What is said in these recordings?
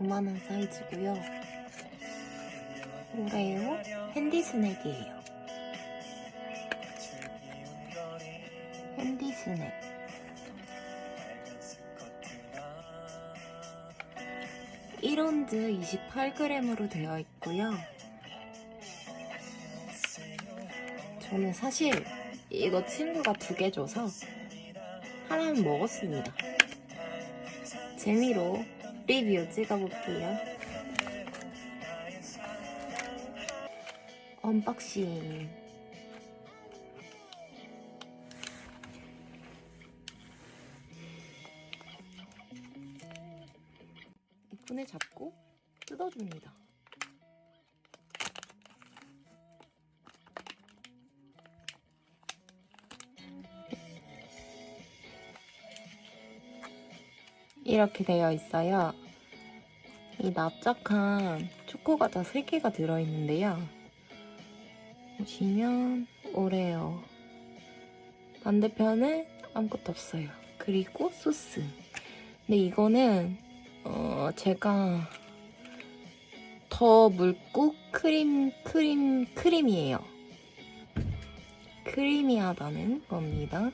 요만한 사이즈고요. 오레오 핸디 스낵이에요. 핸디 스낵. 일온즈 28g으로 되어 있고요. 저는 사실 이거 친구가 두 개 줘서 하나는 먹었습니다. 재미로 리뷰 찍어볼게요. 언박싱. 이 손에 잡고 뜯어줍니다. 이렇게 되어 있어요. 이 납작한 초코과자 3개가 들어있는데요. 보시면 오레오. 반대편은 아무것도 없어요. 그리고 소스. 근데 이거는 어, 제가 더 묽고 크림, 크림, 크림이에요. 크리미하다는 겁니다.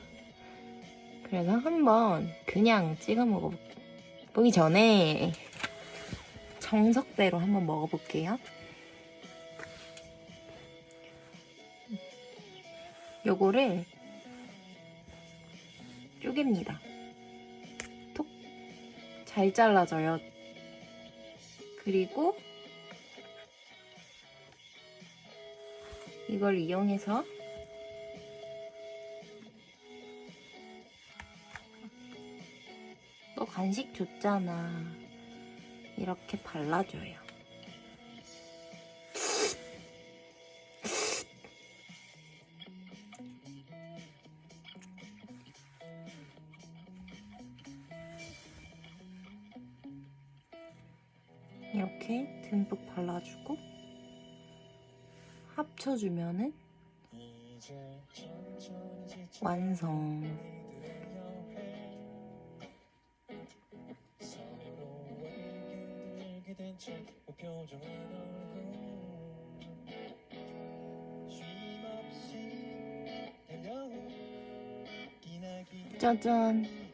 그래서 한번 그냥 찍어 먹어 보기 전에 정석대로 한번 먹어볼게요. 요거를 쪼갭니다. 톡. 잘 잘라져요. 그리고 이걸 이용해서 또 간식 줬잖아. 이렇게 발라줘요. 이렇게 듬뿍 발라주고 합쳐주면은 완성. 짜잔.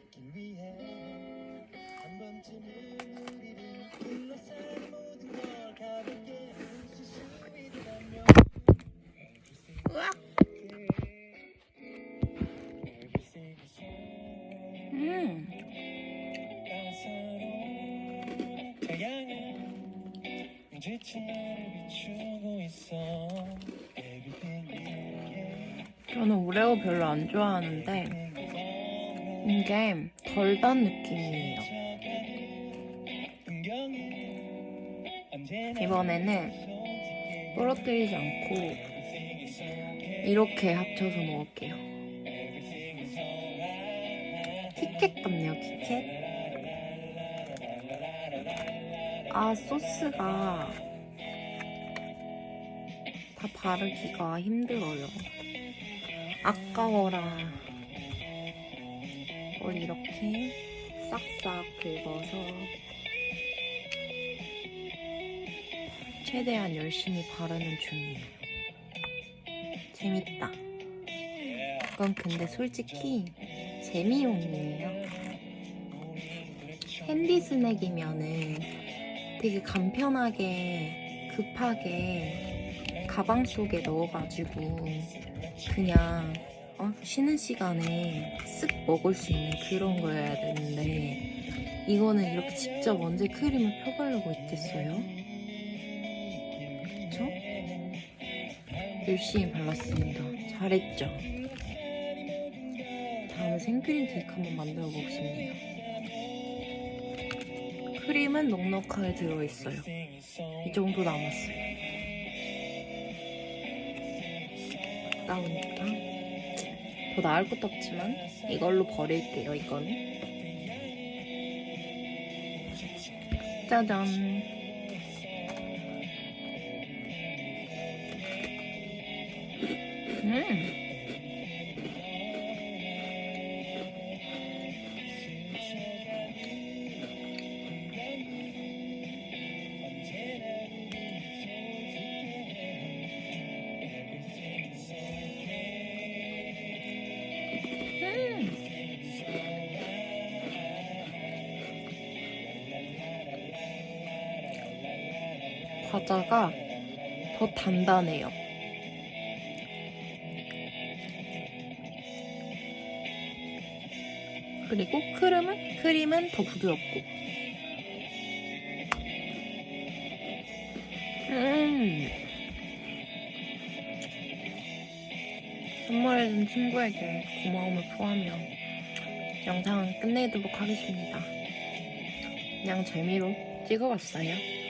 저는 오레오 별로 안 좋아하는데 이게 덜 단 느낌이에요. 이번에는 부러뜨리지 않고 이렇게 합쳐서 먹을게요. 키캣 같네요, 키캣. 아, 소스가 다 바르기가 힘들어요. 아까워라. 이걸 이렇게 싹싹 긁어서 최대한 열심히 바르는 중이에요. 재밌다. 이건 근데 솔직히 재미용이에요. 핸디 스낵이면은 되게 간편하게 급하게 가방 속에 넣어가지고 그냥 어? 쉬는 시간에 쓱 먹을 수 있는 그런 거여야 되는데 이거는 이렇게 직접 언제 크림을 펴바르고 있겠어요? 그쵸? 열심히 발랐습니다. 잘했죠? 다음에 생크림 케이크 한번 만들어 보겠습니다. 크림은 넉넉하게 들어있어요. 이 정도 남았어요. 아까우니까 더 나을 것도 없지만 이걸로 버릴게요 이거는 짜잔 음 과자가 더 단단해요. 그리고 크림은 크림은 더 부드럽고. 음. 선물해준 친구에게 고마움을 표하며 영상은 끝내도록 하겠습니다. 그냥 재미로 찍어봤어요.